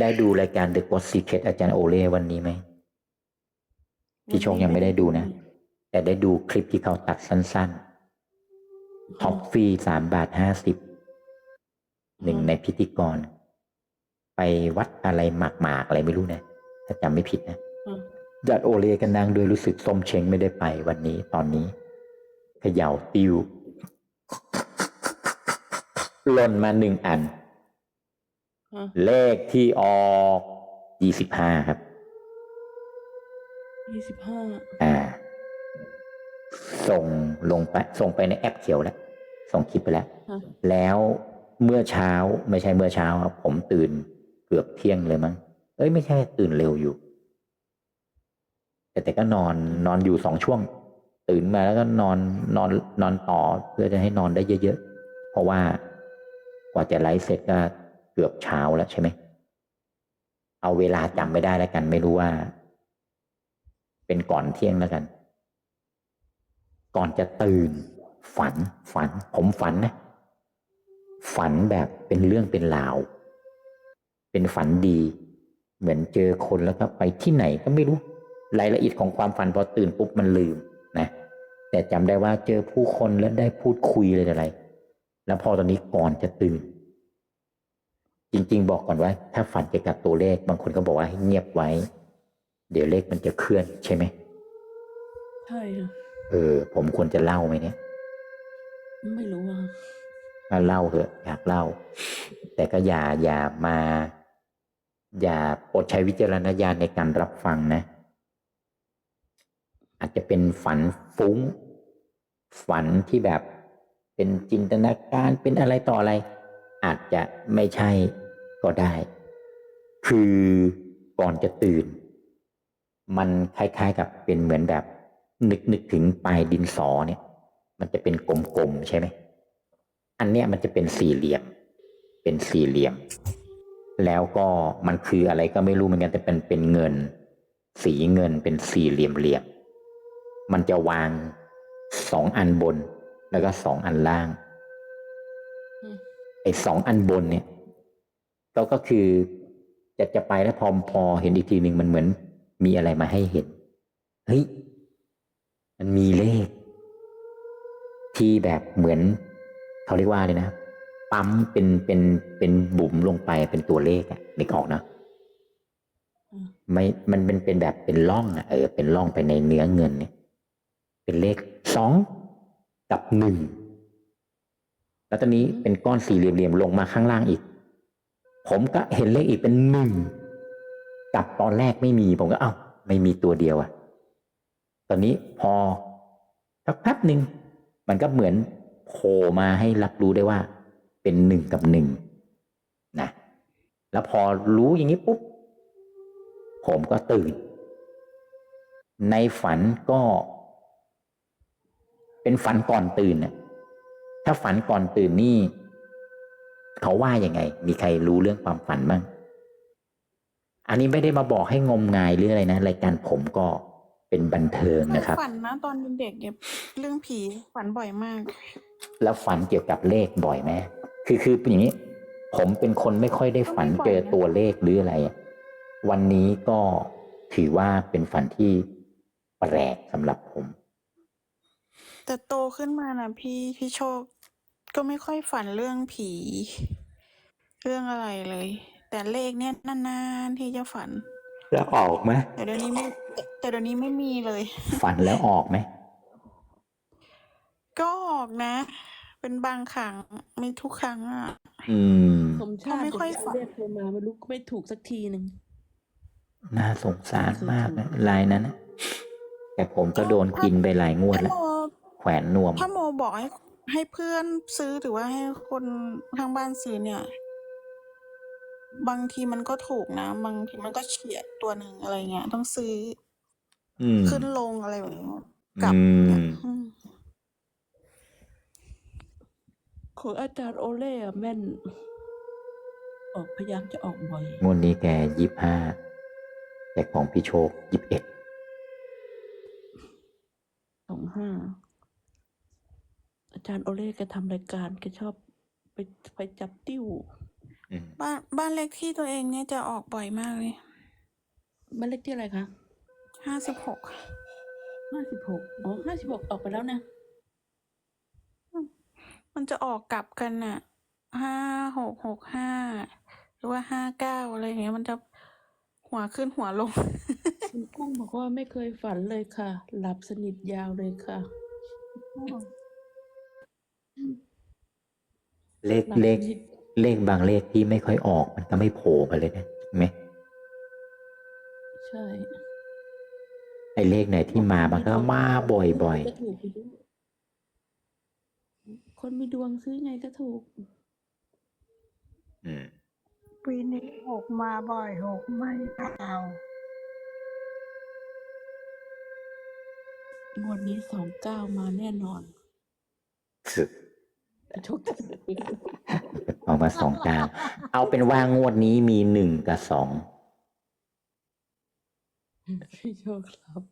ได้ดูรายการ The God Secret อาจารย์โอเล่วันนี้ไหมพี่โชคยังไม่ได้ดูนะ แต่ได้ดูคลิปที่เขาตัดสั้นๆท็อปฟรีสามบาทห้าสิบหนึ่งในพิธีกร ไปวัดอะไรหมากหมากๆอะไรไม่รู้นะ ถ้าจำไม่ผิดนะอืมจัดโอเลกันนางโดยรู้สึกส้มเชงไม่ได้ไปวันนี้ตอนนี้เขย่าติวหล่นมาหนึ่งอัน ฮะ เลขที่ออกยี่สิบห้าครับ ยี่สิบห้าอ่า ส่งลงไป ส่งไปในแอปเขียวแล้ว ส่งคลิปไปแล้ว ฮะแล้วเมื่อเช้าไม่ใช่เมื่อเช้าครับ ผมตื่นเกือบเที่ยงเลยมั้งเอ้ยไม่ใช่ตื่นเร็วอยู่ แต่แต่ก็นอนนอนอยู่สองช่วง ตื่นมาแล้วก็นอนนอนนอนต่อเพื่อจะให้นอนได้เยอะๆเพราะว่ากว่าจะไลฟ์เสร็จก็ เกือบเช้าแล้วใช่ไหม เอาเวลาจำไม่ได้แล้วกัน ไม่รู้ว่า เป็นก่อนเที่ยงแล้วกัน ก่อนจะตื่น ฝัน ฝัน ผมฝันนะ ฝันแบบเป็นเรื่องเป็นราว เป็นฝันดี เหมือนเจอคนแล้วก็ไปที่ไหนก็ไม่รู้ รายละเอียดของความฝันพอตื่นปุ๊บมันลืมนะ แต่จำได้ว่าเจอผู้คนแล้วได้พูดคุยอะไรอะไร แล้วพอตอนนี้ก่อนจะตื่น จริง ๆ บอกก่อนว่า ถ้าฝันเกี่ยวกับตัวเลขบางคนก็บอกว่าให้เงียบไว้ เดี๋ยวเลขมันจะเคลื่อนใช่ไหมใช่ค่ะเออ ผมควรจะเล่าไหมเนี่ย ไม่รู้อะถ้าเล่าเถอะอยากเล่า แต่ก็อย่าอย่ามา อย่าโปรดใช้วิจารณญาณในการรับฟังนะ อาจจะเป็นฝันฟุ้ง ฝันที่แบบเป็นจินตนาการเป็นอะไรต่ออะไร อาจจะไม่ใช่ก็ได้ คือก่อนจะตื่น มันคล้ายๆกับเป็นเหมือนแบบ นึกนึกถึงปลายดินสอเนี่ย มันจะเป็นกลมๆใช่ไหม อันเนี้ยมันจะเป็นสี่เหลี่ยม เป็นสี่เหลี่ยม แล้วก็มันคืออะไรก็ไม่รู้เหมือนกันแต่เป็นเป็นเงิน สีเงินเป็นสี่เหลี่ยมเหลี่ยม มันจะวางสองอันบนแล้วก็สองอันล่าง ไอ้สองอันบนเนี่ยก็ก็คือจะจะไปแล้วพอพอเห็นอีกทีหนึ่งมันเหมือน มีอะไรมาให้เห็น เฮ้ย มันมีเลข ที่แบบเหมือนเขาเรียกว่าเลยนะ ปั๊มเป็นเป็นเป็นบุ๋มลงไปเป็นตัวเลขอะนึกออกนะไม่ มันเป็นเป็นแบบเป็นร่องอะเออเป็นร่องไปในเนื้อเงินเนี่ย เป็นเลขสองกับหนึ่ง แล้วตอนนี้เป็นก้อนสี่เหลี่ยมๆลงมาข้างล่างอีก ผมก็เห็นเลขอีกเป็นหนึ่งกับตอนแรกไม่มี ผมก็เอ้าไม่มีตัวเดียวอะตอนนี้พอสักแป๊บหนึ่งมันก็เหมือนโผล่มาให้รับรู้ได้ว่า เป็นหนึ่งกับหนึ่งนะแล้วพอรู้อย่างนี้ปุ๊บผมก็ตื่น ในฝันก็ เป็นฝันก่อนตื่นน่ะ ถ้าฝันก่อนตื่นนี่เขาว่ายังไง มีใครรู้เรื่องความฝันบ้างอันนี้ไม่ได้มาบอกให้งมงายหรืออะไรนะรายการผมก็เป็นบันเทิงนะครับฝันนะตอนเด็กๆเนี่ยเรื่องผีฝันบ่อยมาก แล้วฝันเกี่ยวกับเลขบ่อยไหมคือคือเป็นอย่างนี้ ผมเป็นคนไม่ค่อยได้ฝันก็ไม่บ่อยเจอนะตัวเลขหรืออะไรอะวันนี้ก็ถือว่าเป็นฝันที่แปลกสำหรับผม แต่โตขึ้นมานะพี่พี่โชค ก็ไม่ค่อยฝันเรื่องผี เรื่องอะไรเลย แต่เลขเนี่ยนานๆที่จะฝัน แล้วออกไหมแต่เดี๋ยวนี้ไม่แต่แต่เดี๋ยวนี้ไม่มีเลย ฝันแล้วออกไหมก็ออกนะ เป็นบางครั้งไม่ทุกครั้งอะ อืม สมชาติก็ไม่ค่อยเดี๋วฝัน เรียกโทรมาไม่รู้ไม่ถูกสักทีหนึ่ง น่าสงสารมากนะลายนั้นนะแต่ผมก็โดนกินไปหลายงวดถ้าแล้วโมแขวนนวม ถ้าโมบอกให้ ให้เพื่อนซื้อหรือว่าให้คนทางบ้านซื้อเนี่ย บางทีมันก็ถูกนะ บางทีมันก็เฉียดตัวหนึ่งอะไรเงี้ย ต้องซื้ออืมขึ้นลงอะไรแบบนี้กลับอืเนี่ยมอืมของอาจารย์โอเล่อะแม่น ออกพยายามจะออกบ่อย งวดนี้แกยี่ห้าแต่ของพี่โชคยี่สิบเอ็ดสองห้า อาจารย์โอเล่แกทำรายการแกชอบไปไปจับติ้วอืมบ้านบ้านเลขที่ตัวเองเนี่ยจะออกบ่อยมากเลย บ้านเลขที่อะไรคะห้าสิบหกห้าสิบหกอ๋อห้าสิบหกออกไปแล้วนะมันจะออกกลับกันน่ะห้าหกหกห้าหรือว่าห้าเก้าอะไรอย่างเงี้ยมันจะหัวขึ้นหัวลงคุณกุ้งบอกว่าไม่เคยฝันเลยค่ะ หลับสนิทยาวเลยค่ะ เลขหลับเลขสนิทเลขบางเลขที่ไม่ค่อยออก มันก็ไม่โผล่มาเลยนะเห็นไหมใช่ไอ้เลขไหนที่มามันก็มาบ่อยก็ถูกไปด้วยคนมีดวงซื้อไงก็ถูกๆอืมปีนี้หกมาบ่อยหกไม่เอางวดนี้สองเก้ามาแน่นอนสึก ทุกออกมาสองเก้าเอาเป็นว่างวดนี้มีหนึ่งกับสองพี่โชคครับ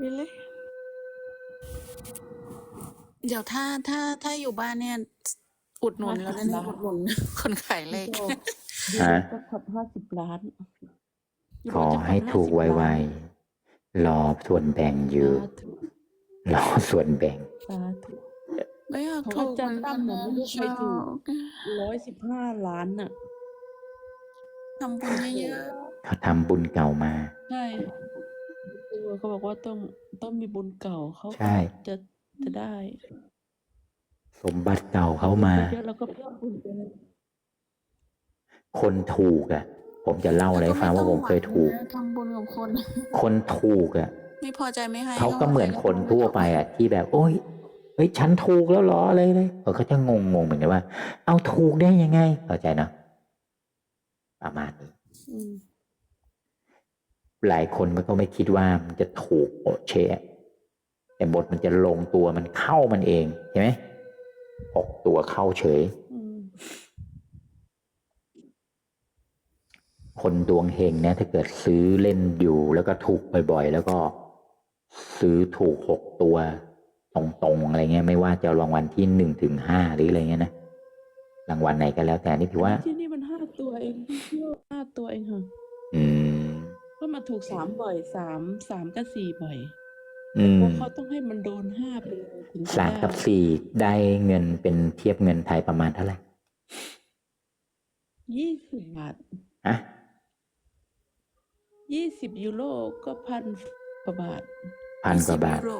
วิลเลยเดี๋ยวถ้าถ้าถ้าอยู่บ้านเนี่ย อุดหนุนแล้วนะเนี่ยอุดหนุนคนขายเลขพี่โชคดีก็ขับห้าสิบล้าน ขอให้ถูกไวๆรอส่วนแบ่งอยู่รอส่วนแบ่ง สาธุไม่อยากของถูกอาจารย์ตั้มน่ะไม่รู้ใครถูกชอบร้อยสิบห้าล้านน่ะทำบุญเยอะเขาทำบุญเก่ามา ใช่ตัวเขาบอกว่าต้องต้องมีบุญเก่าเขาใช่จะจะได้ สมบัติเก่าเขามาเยอะแล้วก็เพิ่มบุญไปเลยคนถูกอะ ผมจะเล่าๆอะไรให้ฟังว่าผมเคยถูกทำบุญกับคน คนถูกอะ ไม่พอใจไม่ให้เขาก็เหมือนคนทั่วไปอะ ที่แบบ โอ้ย เฮ้ยฉันถูกแล้วเหรออะไรเลยเออเขาจะงงงๆเหมือนกันว่า เอาถูกได้ยังไงเข้าใจนะประมาณนี้อืมหลายคนมันก็ไม่คิดว่ามันจะถูกโอเชะแต่บทมันจะลงตัวมันเข้ามันเองใช่ไหมหกตัวเข้าเฉยอืมคนดวงเฮงเนี่ยถ้าเกิดซื้อเล่นอยู่แล้วก็ถูกบ่อย ๆ แล้วก็ ซื้อถูกหกตัว ตรงๆอะไรเงี้ยไม่ว่าจะรางวัลที่หนึ่งถึงห้าหรืออะไรเงี้ยนะรางวัลไหนก็แล้วแต่นี่ถือว่า ที่นี่มันห้าตัวเองพี่เชื่อห้าตัวเองค่ะอืมเพราะมันถูกสามบ่อยสามสามกับสี่บ่อยอืมเพราะเขาต้องให้มันโดนห้าไปเลยถึงจะสามกับได้สี่ได้เงินเป็นเทียบเงินไทยประมาณเท่าไหร่ยี่สิบบาทอะยี่สิบยูโรก็พันกว่าบาทพันกว่าบาท20ยูโร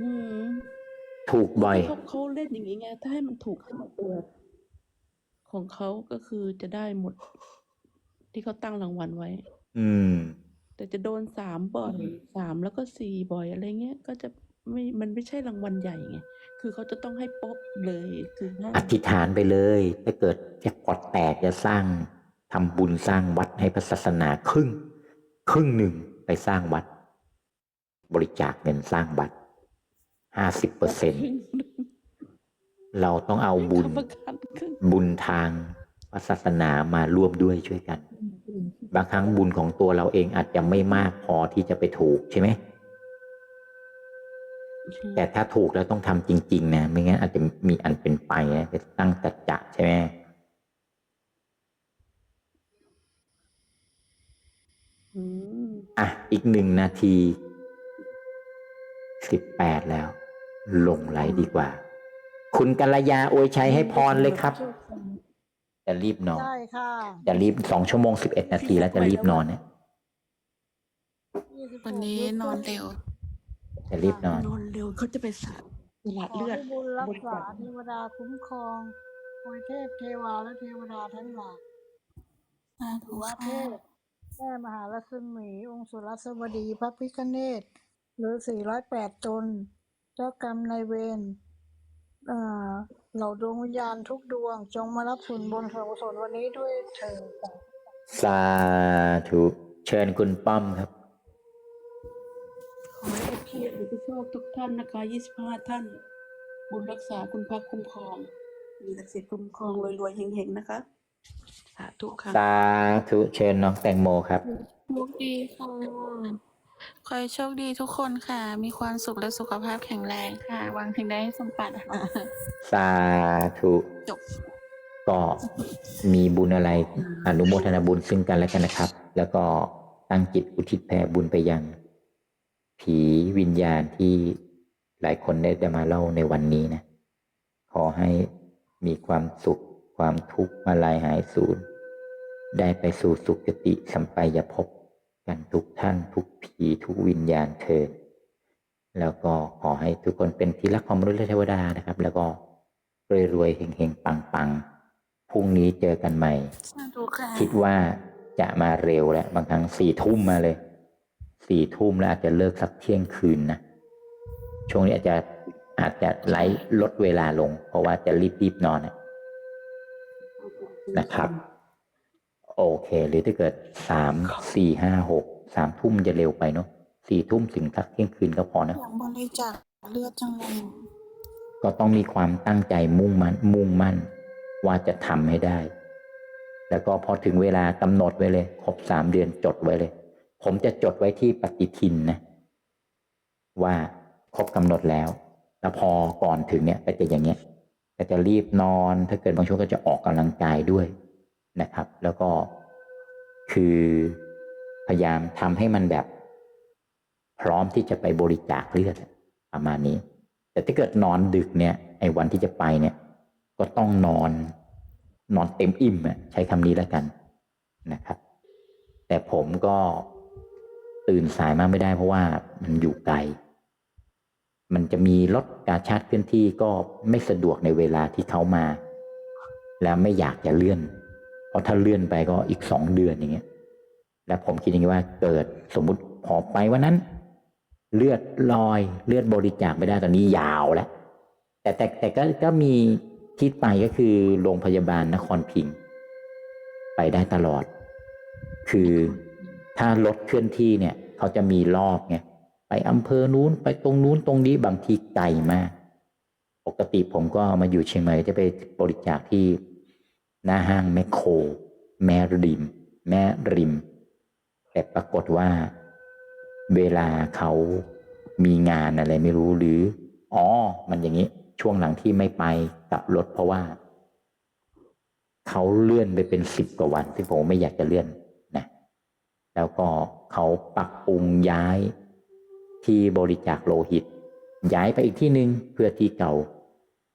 อืมถูกบ่อย เขาเขาเล่นอย่างนี้ไง ถ้าให้มันถูกทั้งหมดตัวของเขาก็คือจะได้หมด ที่เขาตั้งรางวัลไว้ อืม แต่จะโดนสามบ่อยสามแล้วก็สี่บ่อยอะไรเงี้ย ก็จะไม่มันไม่ใช่รางวัลใหญ่ไงคือเขาจะต้องให้ป๊อปเลยคือห้าอธิษฐานไปเลยถ้าเกิดจะกดแตกจะสร้างทำบุญสร้างวัดให้พระศาสนาครึ่ง ครึ่งหนึ่งไปสร้างวัด บริจาคเงินสร้างวัด ห้าสิบเปอร์เซ็นเราต้องเอาบุญค้ำประกันครึ่งบุญทางพระศาสนามาร่วมด้วยช่วยกัน บางครั้งบุญของตัวเราเองอาจจะไม่มากพอที่จะไปถูกใช่ไหม แต่ถ้าถูกแล้วต้องทำจริง ๆ นะ ไม่งั้นอาจจะมีอันเป็นไปนะไปตั้งตัจจะใช่ไหมอืมอะ อีกหนึ่งนาทีสิบแปดแล้ว ลงไลน์ดีกว่า คุณกัลยาอวยชัยให้พรเลยครับ จะรีบนอนใช่ค่ะจะรีบสองชั่วโมงสิบเอ็ดนาทีแล้วจะรีบนอนเนี่ย26วันนี้นอนเร็ว จะรีบนอน นอนเร็วเขาจะไปสาดสละขอเลือให้ดบุญรักบริษาจาคเทวดาคุ้มครองโอยเทพเทวาและเทวดาทั้งหลายสาธุพระเทค่ะพแม่มหาลักษมี องค์สุรสวดี พระพิฆเนศหรือ 408 ตน เจ้ากรรมนายเวรเอ่อเหล่าดวงวิญญาณทุกดวง จงมารับส่วนบนส่วนกุศลวันนี้ด้วยเถิดสาธุเชิญคุณป้อมครับ ขอให้พี่หรือพี่โชคทุกท่านนะคะยี่สิบห้าท่าน บุญรักษาคุณพระคุ้มครอง มีศักดิ์สิทธิ์คุ้มครองรวยๆเฮงๆนะคะสาธุค่ะสาธุเชิญน้องแตงโมครับโชคดีค่ะ ขอให้โชคดีทุกคนค่ะ มีความสุขและสุขภาพแข็งแรงค่ะ หวังถึงได้สมปรารถนา สาธุจบ ก็มีบุญอะไรอนุโมทนาบุญซึ่งกันและกันนะครับ แล้วก็ตั้งจิตอุทิศแผ่บุญไปยัง ผีวิญญาณที่หลายคนได้ได้มาเล่าในวันนี้นะ ขอให้มีความสุข ความทุกข์มาลายหายสูญได้ไปสู่สุคติสัมปายภพ กันทุกท่านทุกผีทุกวิญญาณเถิดแล้วก็ขอให้ทุกคนเป็นที่รักของมนุษย์และเทวดานะครับ แล้วก็รวยๆเฮงๆปังๆพรุ่งนี้เจอกันใหม่สาธุค่ะคิดว่าจะมาเร็วแล้วบางครั้งสี่ทุ่มมาเลยสี่ทุ่มแล้วอาจจะเลิกสักเที่ยงคืนนะช่วงนี้อาจจะอาจจะไล่ลดเวลาลง เพราะว่าจะรีบๆนอนนะนะครับ โอเคหรือถ้าเกิดสามสี่ห้าหกสามทุ่มจะเร็วไปเนาะสี่ทุ่มถึงสักเที่ยงคืนก็พอนะอยากบริจาคเลือดจังเลยก็ต้องมีความตั้งใจมุ่งมันมุ่งมั่น ว่าจะทำให้ได้ แล้วก็พอถึงเวลากำหนดไว้เลย ครบสามเดือนจดไว้เลย ผมจะจดไว้ที่ปฏิทินนะ ว่าครบกำหนดแล้วแล้วพอก่อนถึงเนี่ยก็จะอย่างเงี้ยก็จะรีบนอน ถ้าเกิดบางช่วงก็จะออกกำลังกายด้วย นะครับ แล้วก็คือพยายามทำให้มันแบบ พร้อมที่จะไปบริจาคเลือดประมาณนี้ แต่ถ้าเกิดนอนดึกเนี่ยไอ้วันที่จะไปเนี่ย ก็ต้องนอน นอนเต็มอิ่มอะใช้คำนี้แล้วกันนะครับ แต่ผมก็ตื่นสายมากไม่ได้เพราะว่ามันอยู่ไกล มันจะมีรถกาชาดเคลื่อนที่ก็ไม่สะดวกในเวลาที่เขามา แล้วไม่อยากจะเลื่อน เพราะถ้าเลื่อนไปก็อีกสองเดือนอย่างเงี้ย แล้วผมคิดอย่างนี้ว่าเกิดสมมุติพอไปวันนั้น เลือดลอยเลือดบริจาคไม่ได้ตอนนี้ยาวแล้ว แต่แต่แต่ก็ก็มีที่ไปก็คือโรงพยาบาลนครพิงค์ไปได้ตลอด คือถ้ารถเคลื่อนที่เนี่ย เขาจะมีรอบไงไปอำเภอนู้นไปตรงนู้นตรงนี้บางทีไกลมาก ปกติผมก็มาอยู่เชียงใหม่จะไปบริจาคที่ หน้าห้างแมคโคร แม่ริม แม่ริม แต่ปรากฏว่า เวลาเขามีงานอะไรไม่รู้หรือ อ๋อ มันอย่างนี้ ช่วงหลังที่ไม่ไปกลับรถเพราะว่า เขาเลื่อนไปเป็นสิบกว่าวันที่ผมไม่อยากจะเลื่อนนะ แล้วก็เขาปรับปรุงย้ายที่บริจาคโลหิต ย้ายไปอีกที่หนึ่งเพื่อที่เก่า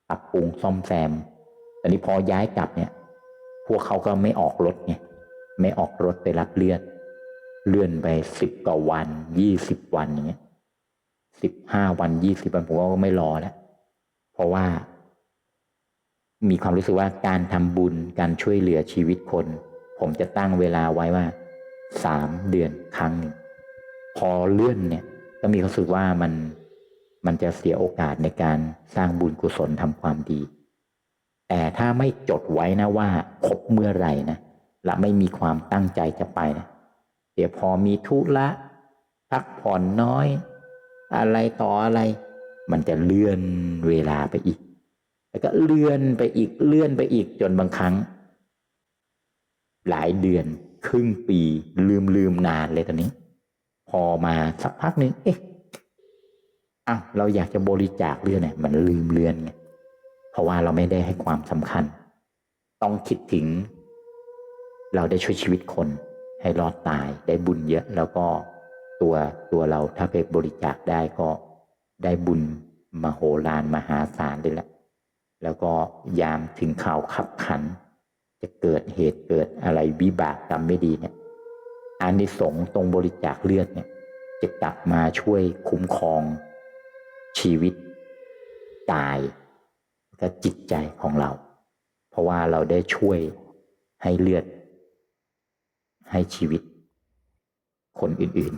ปรับปรุงซ่อมแซม ตอนนี้พอย้ายกลับเนี่ย พวกเขาก็ไม่ออกรถไงไม่ออกรถไปรับเลือด เลื่อนไปสิบกว่าวันยี่สิบวันอย่างเงี้ยสิบห้าวันยี่สิบวันผมก็ไม่รอแล้ว เพราะว่า มีความรู้สึกว่าการทำบุญการช่วยเหลือชีวิตคน ผมจะตั้งเวลาไว้ว่าสามเดือนครั้งหนึ่งพอเลื่อนเนี่ย ก็มีความรู้สึกว่ามันมันจะเสียโอกาสในการสร้างบุญกุศลทำความดี แต่ถ้าไม่จดไว้นะว่าครบเมื่อไหร่นะและไม่มีความตั้งใจจะไปนะเดี๋ยวพอมีธุระพักผ่อนน้อย อะไรต่ออะไร มันจะเลื่อนเวลาไปอีก แล้วก็เลื่อนไปอีกเลื่อนไปอีกจนบางครั้ง หลายเดือนครึ่งปีลืมลืมนานเลยตอนนี้ พอมาสักพักหนึ่งเอ๊ะอ้าวเราอยากจะบริจาคเลือดเนี่ยมันลืมเลือนไง เพราะว่าเราไม่ได้ให้ความสำคัญ ต้องคิดถึง เราได้ช่วยชีวิตคน ให้รอดตายได้บุญเยอะแล้วก็ตัวตัวเราถ้าไปบริจาคได้ก็ได้บุญมโหฬารมหาศาลเลยแหละ แล้วก็ยามถึงข่าวขับขัน จะเกิดเหตุเกิดอะไรวิบากกรรมไม่ดีเนี่ยอานิสงส์ตรงบริจาคเลือดเนี่ย จะกลับมาช่วยคุ้มครองชีวิตกาย และจิตใจของเรา เพราะว่าเราได้ช่วยให้เลือด ให้ชีวิต คนอื่น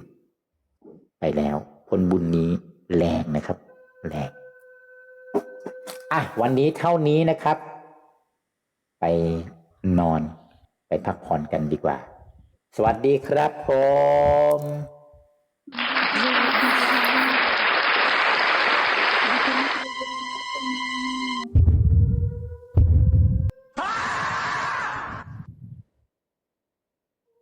ๆ ไปแล้วผลบุญนี้แรงนะครับ แรงอะวันนี้เท่านี้นะครับ ไปนอนไปพักผ่อนกันดีกว่า สวัสดีครับผม